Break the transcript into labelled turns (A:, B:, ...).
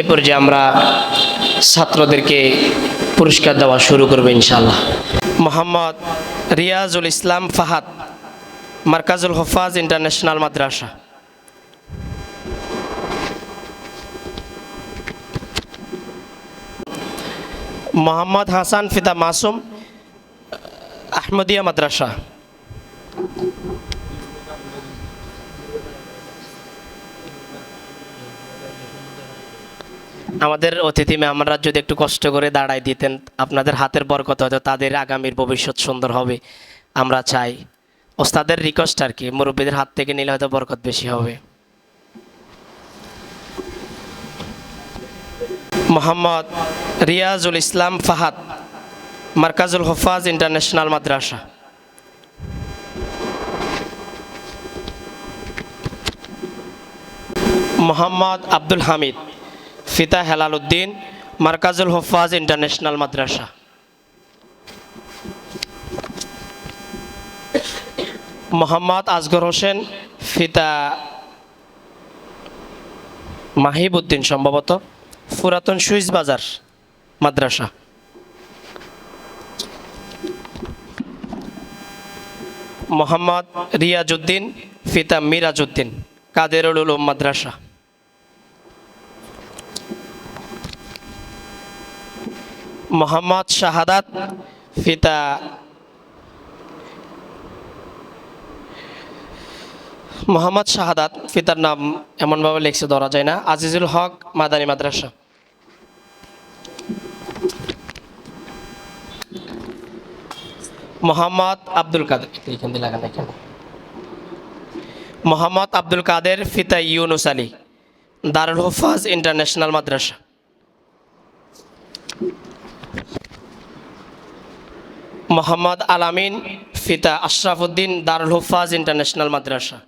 A: এ পর্যায়ে আমরা ছাত্রদেরকে পুরস্কার দেওয়া শুরু করব ইনশাল্লাহ মোহাম্মদ রিয়াজুল ইসলাম ফাহাদ, মার্কাজুল হফাজ ইন্টারন্যাশনাল মাদ্রাসা। মোহাম্মদ হাসান ফিদা মাসুম, আহমদিয়া মাদ্রাসা। আমাদের অতিথি মেহমানরা যদি একটু কষ্ট করে দাঁড়ায় দিতেন, আপনাদের হাতের বরকত হয়তো তাদের আগামীর ভবিষ্যৎ সুন্দর হবে, আমরা চাই। ওস্তাদের রিকোয়েস্ট আর কি, মুরব্বীদের হাত থেকে নিলে হয়তো বরকত বেশি হবে। মোহাম্মদ রিয়াজুল ইসলাম ফাহাদ, মার্কাজুল হফাজ ইন্টারন্যাশনাল মাদ্রাসা। মোহাম্মদ আব্দুল হামিদ ফিতা হেলাল উদ্দিন মার্কাজুল হফাজ ইন্টারন্যাশনাল মাদ্রাসা। মোহাম্মদ আজগর হোসেন, ফিতা মাহিব উদ্দিন সম্ভবত পুরাতন সুইস বাজার মাদ্রাসা। মোহাম্মদ রিয়াজউদ্দিন, ফিতা মিরাজউদ্দিন, কাদেরুল উলুম মাদ্রাসা। মোহাম্মদ শাহাদাত ফিতা। মোহাম্মদ শাহাদাত ফিতার নাম এমনভাবে লিখছে, ধরা যায় না। আজিজুল হক, মাদানী মাদ্রাসা। মোহাম্মদ আব্দুল কাদের এখান দিয়ে লাগান এখানে মোহাম্মদ আব্দুল কাদের ফিতা ইউনুস আলী, দারুল হুফাজ ইন্টারন্যাশনাল মাদ্রাসা। মোহাম্মদ আলামিন ফিতা আশরাফুদ্দিন দারুল হুফাজ ইন্টারন্যাশনাল মাদ্রাসা।